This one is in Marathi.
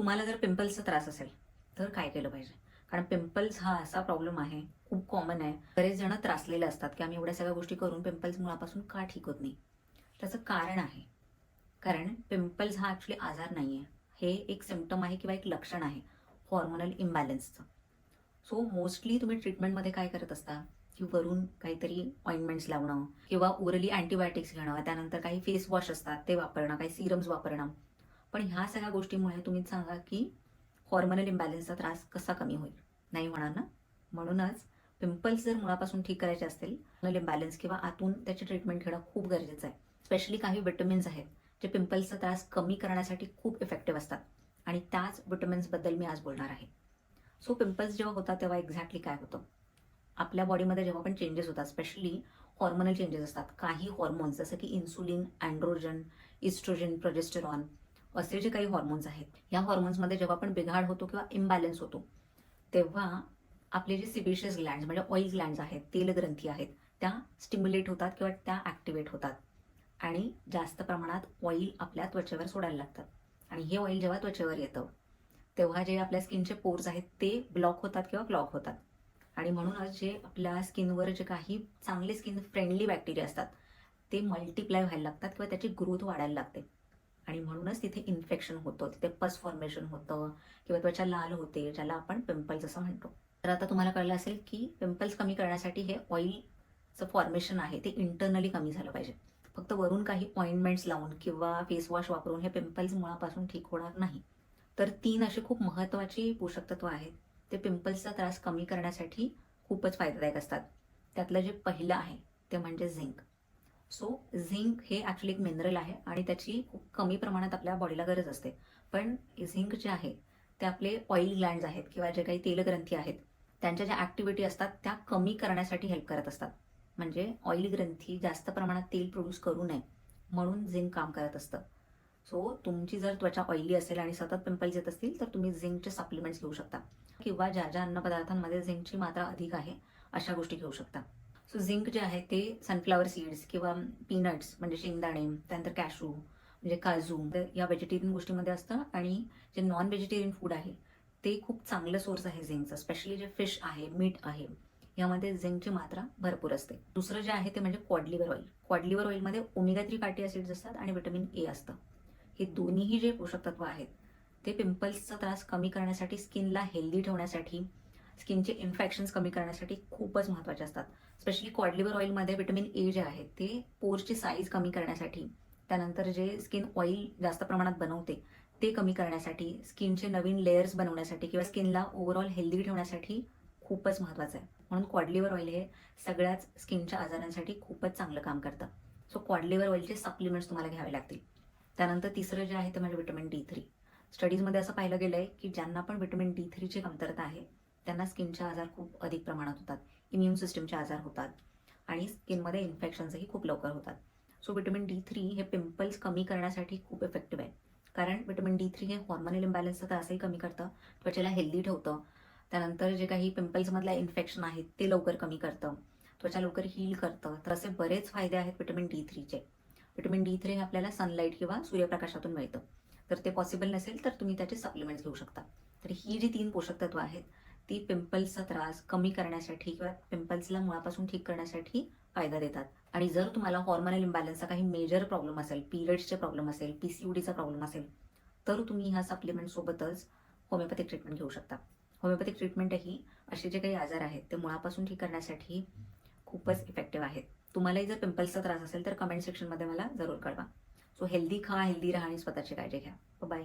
तुम्हाला जर पिंपल्सचा त्रास असेल तर काय केलं पाहिजे? कारण पिंपल्स हा असा प्रॉब्लेम आहे खूप कॉमन आहे. बरेच जण त्रासलेले असतात की आम्ही एवढ्या सगळ्या गोष्टी करून पिंपल्स मुळापासून का ठीक होत नाही? त्याचं कारण आहे. कारण पिंपल्स हा ॲक्च्युली आजार नाही आहे हे एक सिम्पटम आहे किंवा एक लक्षण आहे हॉर्मोनल इम्बॅलन्सचं सो मोस्टली तुम्ही ट्रीटमेंटमध्ये काय करत असता? की वरून काहीतरी ऑइंटमेंट्स लावणं किंवा ओरली अँटीबायोटिक्स घेणं त्यानंतर काही फेस वॉश असतात ते वापरणं काही सिरम्स वापरणं. पण ह्या सगळ्या गोष्टीमुळे तुम्ही सांगा की हॉर्मोनल इम्बॅलन्सचा त्रास कसा कमी होईल? नाही होणार ना? म्हणूनच पिंपल्स जर मुळापासून ठीक करायचे असतील हॉर्मोनल इम्बॅलन्स किंवा आतून त्याची ट्रीटमेंट घेणं खूप गरजेचं आहे. स्पेशली काही विटमिन्स आहेत जे पिंपल्सचा त्रास कमी करण्यासाठी खूप इफेक्टिव्ह असतात. आणि त्याच विटमिन्सबद्दल मी आज बोलणार आहे. सो पिंपल्स जेव्हा होतात तेव्हा एक्झॅक्टली काय होतं? आपल्या बॉडीमध्ये जेव्हा पण चेंजेस होतात स्पेशली हॉर्मोनल चेंजेस असतात काही हॉर्मोन्स जसं की इन्सुलिन अँड्रोजन इस्ट्रोजन प्रोजेस्टेरॉन असे जे काही हॉर्मोन्स आहेत. या हॉर्मोन्समध्ये जेव्हा आपण बिघाड होतो किंवा इम्बॅलन्स होतो तेव्हा आपले जे सिबिशियस ग्लँड्स म्हणजे ऑइल ग्लँड्स आहेत तेल ग्रंथी आहेत त्या स्टिम्युलेट होतात किंवा त्या ॲक्टिवेट होतात. आणि जास्त प्रमाणात ऑइल आपल्या त्वचेवर सोडायला लागतात. आणि हे ऑइल जेव्हा त्वचेवर येतं तेव्हा जे आपल्या स्किनचे पोर्स आहेत ते ब्लॉक होतात किंवा ब्लॉक होतात. आणि म्हणूनच जे आपल्या स्किनवर जे काही चांगले स्किन फ्रेंडली बॅक्टेरिया असतात ते मल्टिप्लाय व्हायला लागतात किंवा त्याची ग्रोथ वाढायला लागते. आणि म्हणूनच तिथे इन्फेक्शन होतं तिथे पस फॉर्मेशन होतं किंवा त्वचा लाल होते ज्याला आपण पिंपल्स असं म्हणतो. तर आता तुम्हाला कळलं असेल की पिंपल्स कमी करण्यासाठी हे ऑइलचं फॉर्मेशन आहे ते इंटरनली कमी झालं पाहिजे. फक्त वरून काही ऑइंटमेंट्स लावून किंवा फेस वॉश वापरून हे पिंपल्स मुळापासून ठीक होणार नाही. तर तीन अशी खूप महत्त्वाची पोषक तत्व आहेत. ते पिंपल्सचा त्रास कमी करण्यासाठी खूपच फायदादायक असतात. त्यातलं जे पहिलं आहे ते म्हणजे झिंक सो झिंक हे ॲक्च्युली एक मिनरल आहे आणि त्याची खूप कमी प्रमाणात आपल्या बॉडीला गरज असते. पण झिंक जे आहे ते आपले ऑइल ग्लँड्स आहेत किंवा जे काही तेलग्रंथी आहेत त्यांच्या ज्या ॲक्टिव्हिटी असतात त्या कमी करण्यासाठी हेल्प करत असतात. म्हणजे ऑइल ग्रंथी जास्त प्रमाणात तेल प्रोड्यूस करू नये म्हणून झिंक काम करत असतं. सो तुमची जर त्वचा ऑइली असेल आणि सतत पिंपल्स येत असतील तर तुम्ही झिंकचे सप्लिमेंट्स घेऊ शकता. किंवा ज्या ज्या अन्नपदार्थांमध्ये झिंकची मात्रा अधिक आहे अशा गोष्टी घेऊ शकता. सो झिंक जे आहे ते सनफ्लावर सीड्स किंवा पीनट्स म्हणजे शेंगदाणे त्यानंतर कॅशू म्हणजे काजू या व्हेजिटेरियन गोष्टीमध्ये असतं. आणि जे नॉन व्हेजिटेरियन फूड आहे ते खूप चांगलं सोर्स आहे झिंकचं स्पेशली जे फिश आहे मीठ आहे यामध्ये झिंकची मात्रा भरपूर असते. दुसरं जे आहे ते म्हणजे cod liver oil cod liver ऑइलमध्ये omega three fatty acids असतात आणि विटॅमिन ए असतं. हे दोन्हीही जे पोषक तत्व आहेत ते पिंपल्सचा त्रास कमी करण्यासाठी स्किनला हेल्दी ठेवण्यासाठी स्किनचे इन्फेक्शन्स कमी करण्यासाठी खूपच महत्त्वाचे असतात. स्पेशली क्वाडलिव्हर ऑइलमध्ये विटॅमिन ए जे आहे ते पोर्सची साईज कमी करण्यासाठी त्यानंतर जे स्किन ऑइल जास्त प्रमाणात बनवते ते कमी करण्यासाठी स्किनचे नवीन लेयर्स बनवण्यासाठी किंवा स्किनला ओव्हरऑल हेल्दी ठेवण्यासाठी खूपच महत्त्वाचं आहे. म्हणून क्वाडलिव्हर ऑइल हे सगळ्याच स्किनच्या आजारांसाठी खूपच चांगलं काम करतं. सो क्वाडलिव्हर ऑइलचे सप्लिमेंट्स तुम्हाला घ्यावे लागतील. त्यानंतर तिसरं जे आहे ते म्हणजे विटॅमिन डी थ्री स्टडीजमध्ये असं पाहिलं गेलं आहे की ज्यांना पण विटॅमिन डी थ्रीची कमतरता आहे त्यांना स्किनचे आजार खूप अधिक प्रमाणात होतात. इम्युन सिस्टमचे आजार होतात. आणि स्किनमध्ये इन्फेक्शन्सही खूप लवकर होतात. सो विटॅमिन डी थ्री हे पिंपल्स कमी करण्यासाठी खूप इफेक्टिव्ह आहे. कारण विटॅमिन डी थ्री हे हॉर्मोनल इम्बॅलन्सचा त्रासही कमी करतं त्वचेला हेल्दी ठेवतं. त्यानंतर जे काही पिंपल्समधलं इन्फेक्शन आहेत ते लवकर कमी करतं. त्वचा लवकर हील करतं. तर असे बरेच फायदे आहेत विटॅमिन डी थ्रीचे. विटॅमिन डी थ्री हे आपल्याला सनलाईट किंवा सूर्यप्रकाशातून मिळतं. तर ते पॉसिबल नसेल तर तुम्ही त्याचे सप्लिमेंट्स घेऊ शकता. तर ही जी तीन पोषक तत्व आहेत ती पिंपल्सचा त्रास कमी करण्यासाठी किंवा पिंपल्सला मुळापासून ठीक करण्यासाठी फायदा देतात. आणि जर तुम्हाला हॉर्मोनल इम्बॅलन्सचा काही मेजर प्रॉब्लेम असेल पिरियड्सचे प्रॉब्लेम असेल पी सी डीचा प्रॉब्लेम असेल तर तुम्ही ह्या सप्लिमेंटसोबतच होमिओपॅथिक ट्रीटमेंट घेऊ शकता. होमिओपॅथिक ट्रीटमेंटही असे जे काही आजार आहेत ते मुळापासून ठीक करण्यासाठी खूपच इफेक्टिव्ह आहेत. तुम्हालाही जर पिंपल्सचा त्रास असेल तर कमेंट सेक्शनमध्ये मला जरूर कळवा. सो हेल्दी खा हेल्दी राहा आणि स्वतःची काळजी घ्या. बाय